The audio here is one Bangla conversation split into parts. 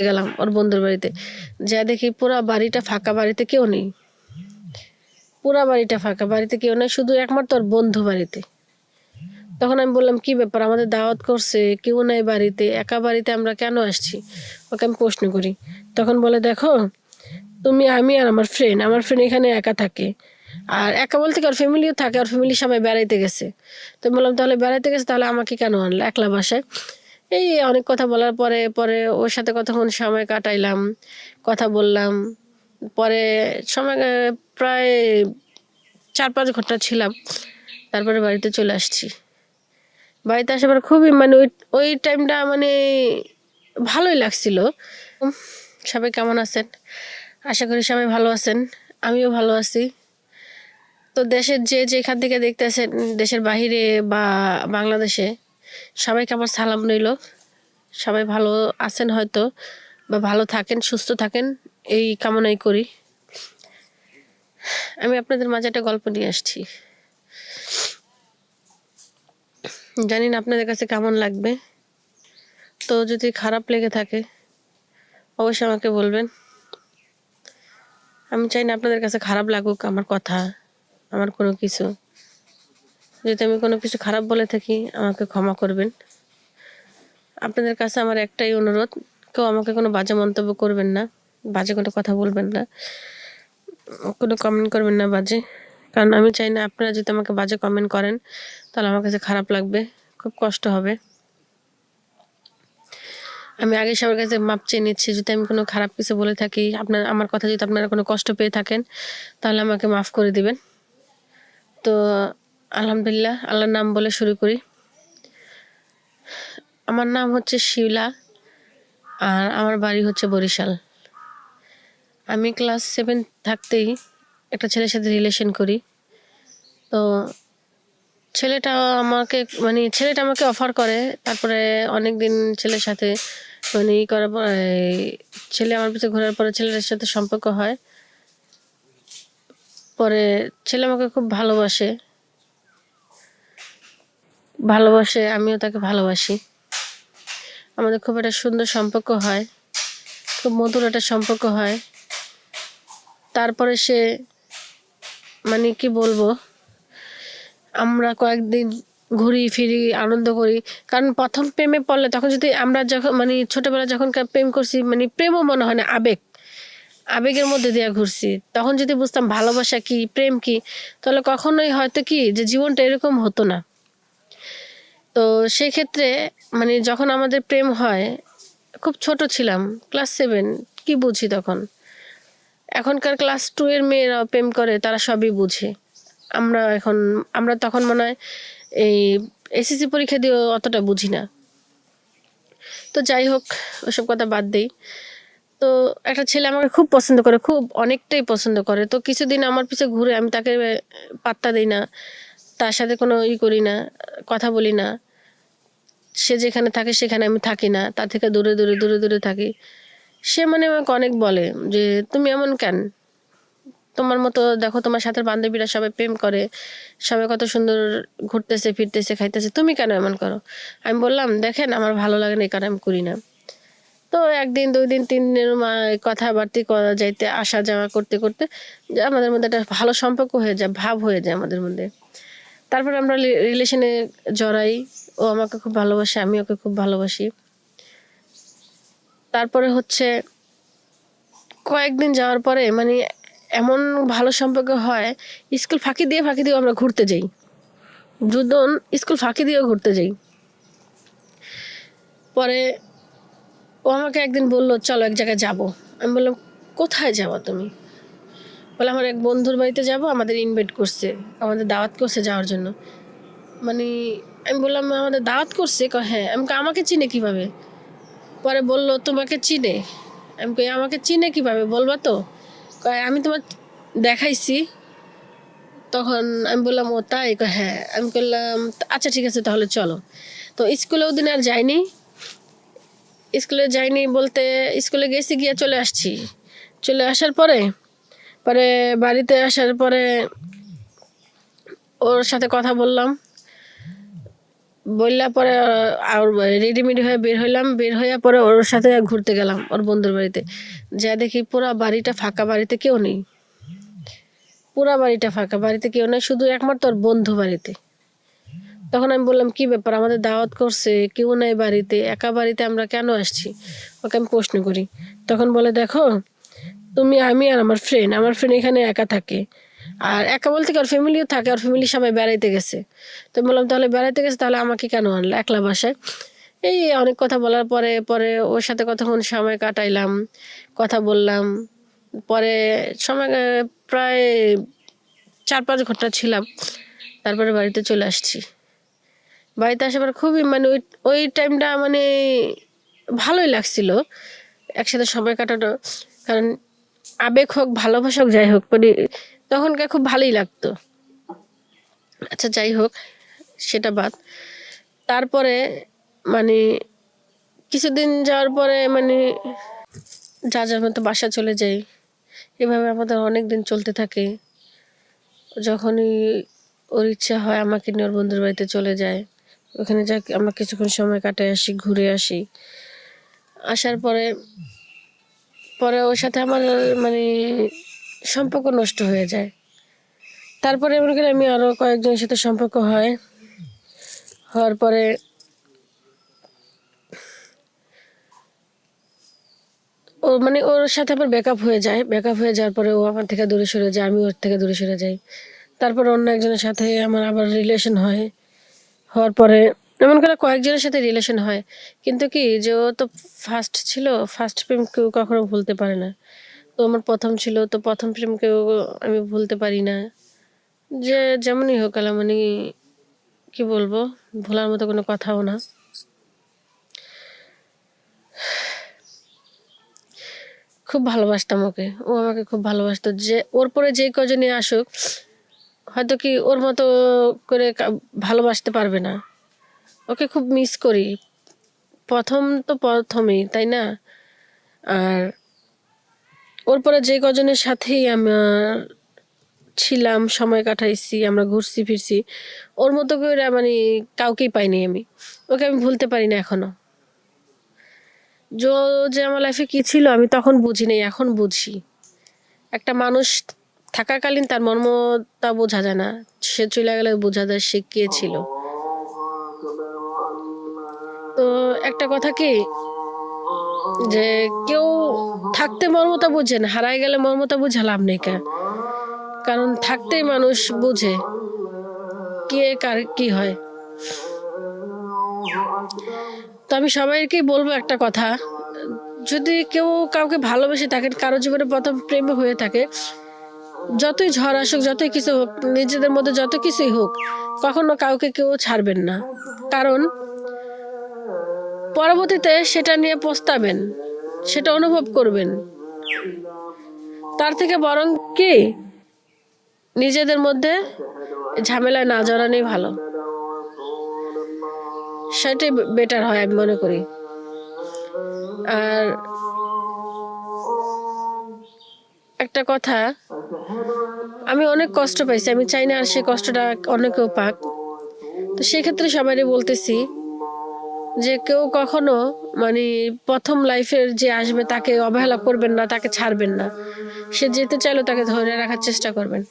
গেলাম ওর বন্ধুর বাড়িতে। যা দেখি পুরা বাড়িটা ফাঁকা, বাড়িতে কেউ নেই। পুরা বাড়িটা ফাঁকা, বাড়িতে কেউ নেই, শুধু একমাত্র ওর বন্ধু বাড়িতে। তখন আমি বললাম, কি ব্যাপার? আমাদের দাওয়াত করছে, কেউ নাই বাড়িতে, একা বাড়িতে আমরা কেন আসছি? ওকে আমি প্রশ্ন করি। তখন বলে, দেখো, তুমি, আমি আর আমার ফ্রেন্ড আমার ফ্রেন্ড এখানে একা থাকে। আর একা বলতে কি, ওর ফ্যামিলিও থাকে, ওর ফ্যামিলি সবাই বেড়াইতে গেছে। তো বললাম, তাহলে বেড়াইতে গেছে, তাহলে আমাকে কেন আনলো? একলা বাসায়? এই অনেক কথা বলার পরে পরে ওর সাথে কতক্ষণ সময় কাটাইলাম, কথা বললাম। পরে সময় প্রায় চার পাঁচ ঘণ্টা ছিলাম। তারপরে বাড়িতে চলে আসছি। বাড়িতে আসার পর খুবই মানে ওই ওই টাইমটা মানে ভালোই লাগছিল। সবাই কেমন আছেন? আশা করি সবাই ভালো আছেন। আমিও ভালো আছি। তো দেশের যে যেখান থেকে দেখতেছেন, দেশের বাহিরে বা বাংলাদেশে সবাইকে আমার সালাম রইল। সবাই ভালো আছেন হয়তো বা ভালো থাকেন, সুস্থ থাকেন, এই কামনাই করি। আমি আপনাদের মাঝে একটা গল্প নিয়ে আসছি। জানি না আপনাদের কাছে কেমন লাগবে। তো যদি খারাপ লেগে থাকে, অবশ্যই আমাকে বলবেন। আমি চাই না আপনাদের কাছে খারাপ লাগুক আমার কথা, আমার কোনো কিছু। যদি আমি কোনো কিছু খারাপ বলে থাকি, আমাকে ক্ষমা করবেন। আপনাদের কাছে আমার একটাই অনুরোধ, কেউ আমাকে কোনো বাজে মন্তব্য করবেন না, বাজে কোনো কথা বলবেন না, কোনো কমেন্ট করবেন না বাজে। কারণ আমি চাই না আপনারা যদি আমাকে বাজে কমেন্ট করেন, তাহলে আমার কাছে খারাপ লাগবে, খুব কষ্ট হবে। আমি আগে সবার কাছে মাপ চেয়ে নিচ্ছি, যদি আমি কোনো খারাপ কিছু বলে থাকি, আপনার, আমার কথা যদি আপনারা কোনো কষ্ট পেয়ে থাকেন, তাহলে আমাকে মাফ করে দিবেন। তো আলহামদুলিল্লাহ, আল্লাহর নাম বলে শুরু করি। আমার নাম হচ্ছে শিলা আর আমার বাড়ি হচ্ছে বরিশাল। আমি ক্লাস সেভেন থাকতেই একটা ছেলের সাথে রিলেশন করি। তো ছেলেটা আমাকে মানে ছেলেটা আমাকে অফার করে, তারপরে অনেক দিন ছেলের সাথে মানে ই করার পর ছেলে আমার পিছনে ঘোরার পরে ছেলেটার সাথে সম্পর্ক হয়। পরে ছেলে আমাকে খুব ভালোবাসে। ভালোবাসে, আমিও তাকে ভালোবাসি। আমাদের খুব একটা সুন্দর সম্পর্ক হয়, খুব মধুর একটা সম্পর্ক হয়। তারপরে সে মানে কি বলব, আমরা কয়েকদিন ঘুরি, ফিরি, আনন্দ করি। কারণ প্রথম প্রেমে পড়লে তখন যদি আমরা যখন মানে ছোটবেলা যখন প্রেম করছি মানে প্রেমও মনে হয় না, আবেগ। আবেগের মধ্যে দিয়ে ঘুরছি। তখন যদি বুঝতাম ভালোবাসা কি, প্রেম কি, তাহলে কখনোই হয়তো কি, যে জীবনটা এরকম হতো না। তো সেই ক্ষেত্রে মানে যখন আমাদের প্রেম হয়, খুব ছোট ছিলাম ক্লাস সেভেন কি বুঝি তখন? এখনকার ক্লাস টু এর মেয়েরা প্রেম করে, তারা সবই বুঝে। আমরা এখন, আমরা তখন মনে হয় এই এসএসসি পরীক্ষা দিয়েও অতটা বুঝি না। তো যাই হোক, ওসব কথা বাদ দেই। তো একটা ছেলে আমাকে খুব পছন্দ করে, খুব অনেকটাই পছন্দ করে। তো কিছুদিন আমার পিছে ঘুরে আমি তাকে পাত্তা দিই না, তার সাথে কোনো ই করি না। কথা বলি না। সে যেখানে থাকে সেখানে আমি থাকি না। তার থেকে দূরে দূরে দূরে দূরে থাকি। সে মানে আমাকে অনেক বলে যে, তুমি এমন কেন? তোমার মতো, দেখো, তোমার সাথে বান্ধবীরা সবাই প্রেম করে, সবাই কত সুন্দর ঘুরতেছে, ফিরতেছে, খাইতেছে। তুমি কেন এমন করো? আমি বললাম, দেখেন, আমার ভালো লাগে না, এই কারণে আমি করি না। তো একদিন, দুই দিন, তিন দিনের কথাবার্তি করা যাইতে আসা যাওয়া করতে করতে আমাদের মধ্যে একটা ভালো সম্পর্ক হয়ে যায়, ভাব হয়ে যায় আমাদের মধ্যে। তারপর আমরা রিলেশনে জড়াই। ও আমাকে খুব ভালোবাসে, আমি ওকে খুব ভালোবাসি। তারপরে হচ্ছে কয়েকদিন যাওয়ার পরে মানে এমন ভালো সম্পর্ক হয়, স্কুল ফাঁকি দিয়ে ফাঁকি দিয়ে আমরা ঘুরতে যাই। দুজন স্কুল ফাঁকি দিয়েও ঘুরতে যাই। পরে ও আমাকে একদিন বলল, চলো এক জায়গায় যাব। আমি বললাম, কোথায় যাব তুমি? বলে, আমার এক বন্ধুর বাড়িতে যাব, আমাদের ইনভাইট করছে, আমাদের দাওয়াত করছে যাওয়ার জন্য। মানে আমি বললাম, আমাদের দাওয়াত করছে? কয় হ্যাঁ। আমি আমাকে চিনে কীভাবে? পরে বলল, তোমাকে চিনে। আমি কই, আমাকে চিনে কীভাবে, বলবা তো? কয়, আমি তোমার দেখাইছি। তখন আমি বললাম, ও তাই? হ্যাঁ। আমি বললাম আচ্ছা ঠিক আছে, তাহলে চলো। তো স্কুলেও দিন আর যাইনি। স্কুলে যাইনি বলতে, স্কুলে গেছি গিয়ে চলে আসছি। চলে আসার পরে পরে বাড়িতে আসার পরে ওর সাথে কথা বললাম। বললা পরে আর রেডিমেডি হয়ে বের হইলাম। বের হইয়া পরে ওর সাথে ঘুরতে গেলাম ওর বন্ধুর বাড়িতে। যা দেখি পুরা বাড়িটা ফাঁকা, বাড়িতে কেউ নেই। পুরা বাড়িটা ফাঁকা, বাড়িতে কেউ নেই, শুধু একমাত্র ওর বন্ধু বাড়িতে। তখন আমি বললাম, কি ব্যাপার? আমাদের দাওয়াত করছে, কেউ নাই বাড়িতে, একা বাড়িতে আমরা কেন আসছি? ওকে আমি প্রশ্ন করি। তখন বলে, দেখো তুমি, আমি আর আমার ফ্রেন্ড আমার ফ্রেন্ড এখানে একা থাকে। আর একা বলতে কি, ওর ফ্যামিলিও থাকে, ওর ফ্যামিলি সবাই বেড়াইতে গেছে। তো বললাম, তাহলে বেড়াইতে গেছে, তাহলে আমাকে কেন আনলো? একলা বাসায়। এই অনেক কথা বলার পরে পরে ওর সাথে কতক্ষণ সময় কাটাইলাম, কথা বললাম। পরে সময়, প্রায় চার পাঁচ ঘণ্টা ছিলাম। তারপরে বাড়িতে চলে আসছি। বাড়িতে আসার খুবই মানে ওই ওই টাইমটা মানে ভালোই লাগছিল। একসাথে সময় কাটানো। কারণ আবেগ হোক, ভালোবাসা হোক, যাই হোক মানে তখনকার খুব ভালোই লাগতো। আচ্ছা যাই হোক, সেটা বাদ। তারপরে মানে কিছুদিন যাওয়ার পরে মানে যা যার মতো বাসা চলে যাই। এভাবে আমাদের অনেক দিন চলতে থাকে। যখনই ওর ইচ্ছা হয়, আমাকে নিয়ে ওর বন্ধুর বাড়িতে চলে যায়। ওখানে যা আমরা কিছুক্ষণ সময় কাটাই, আসি, ঘুরে আসি। আসার পরে পরে ওর সাথে আমার মানে সম্পর্ক নষ্ট হয়ে যায়। তারপরে মনে করি আমি আরও কয়েকজনের সাথে সম্পর্ক হয়। হওয়ার পরে ও মানে ওর সাথে আমার ব্যাকআপ হয়ে যায়। ব্যাকআপ হয়ে যাওয়ার পরে ও আমার থেকে দূরে সরে যায়, আমি ওর থেকে দূরে সরে যাই। তারপর অন্য একজনের সাথে আমার আবার রিলেশন হয়। হওয়ার পরে এমন করে কয়েকজনের সাথে রিলেশন হয়। কিন্তু কি, যে ও তো ফার্স্ট ছিল ফার্স্ট প্রেম কেউ কখনো ভুলতে পারে না। তো আমার প্রথম ছিল, তো প্রথম প্রেম কেউ আমি ভুলতে পারি না। যে যেমনই হোক মানে কি বলব, ভোলার মতো কোনো কথাও না। খুব ভালোবাসতাম ওকে, ও আমাকে খুব ভালোবাসতো। যে ওর পরে যে কজনই আসুক, হয়তো কি ওর মতো করে ভালোবাসতে পারবে না। ওকে খুব মিস করি। প্রথম তো প্রথমেই, তাই না? আর ওর পরে যে কজনের সাথেই আমার ছিলাম, সময় কাটাইছি, আমরা ঘুরছি, ফিরছি, ওর মতো করে মানে কাউকেই পাইনি আমি। ওকে আমি ভুলতে পারি না এখনও। জো যে আমার লাইফে কি ছিল আমি তখন বুঝি নাই, এখন বুঝি। একটা মানুষ থাকাকালীন তার মর্মতা বোঝা যায় না। সে চলে গেলে বোঝা যায় সে কে ছিল। তো একটা কথা কি? যে কেউ থাকতে মর্মতা বুঝে না হারাই গেলে মর্মতা বুঝে লাভ নেই কারণ থাকতেই মানুষ বুঝে কে কার কি হয়। তো আমি সবাইকেই বলব একটা কথা, যদি কেউ কাউকে ভালোবেসে থাকে, কারও জীবনে প্রথম প্রেম হয়ে থাকে, যতই ঝড় আসুক, যতই কিছু হোক, নিজেদের মধ্যে যত কিছুই হোক, কখনো কাউকে কেউ ছাড়বেন না। কারণ পরবর্তীতে সেটা নিয়ে পস্তাবেন, সেটা অনুভব করবেন। তার থেকে বরং কি? নিজেদের মধ্যে ঝামেলায় না জড়ানোই ভালো। সেটাই বেটার হয় আমি মনে করি। আর একটা কথা, আমি অনেক কষ্ট পাইছি, আমি চাই না আর সেই কষ্টটা অনেকেও পাক। তো সেক্ষেত্রে সবারই বলতেছি যে কেউ কখনো মানে প্রথম লাইফের যে আসবে তাকে অবহেলা করবেন না, তাকে ছাড়বেন না। সে যেতে চাইলেও তাকে ধরে রাখার চেষ্টা করবেন।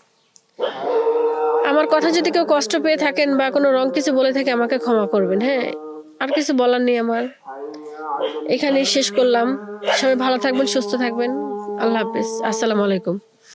আমার কথা যদি কেউ কষ্ট পেয়ে থাকেন বা কোনো রং কিছু বলে থাকে আমাকে ক্ষমা করবেন হ্যাঁ? আর কিছু বলার নেই আমার। এখানেই শেষ করলাম। সবাই ভালো থাকবেন, সুস্থ থাকবেন। আল্লাহ হাফিজ। আসসালামু আলাইকুম।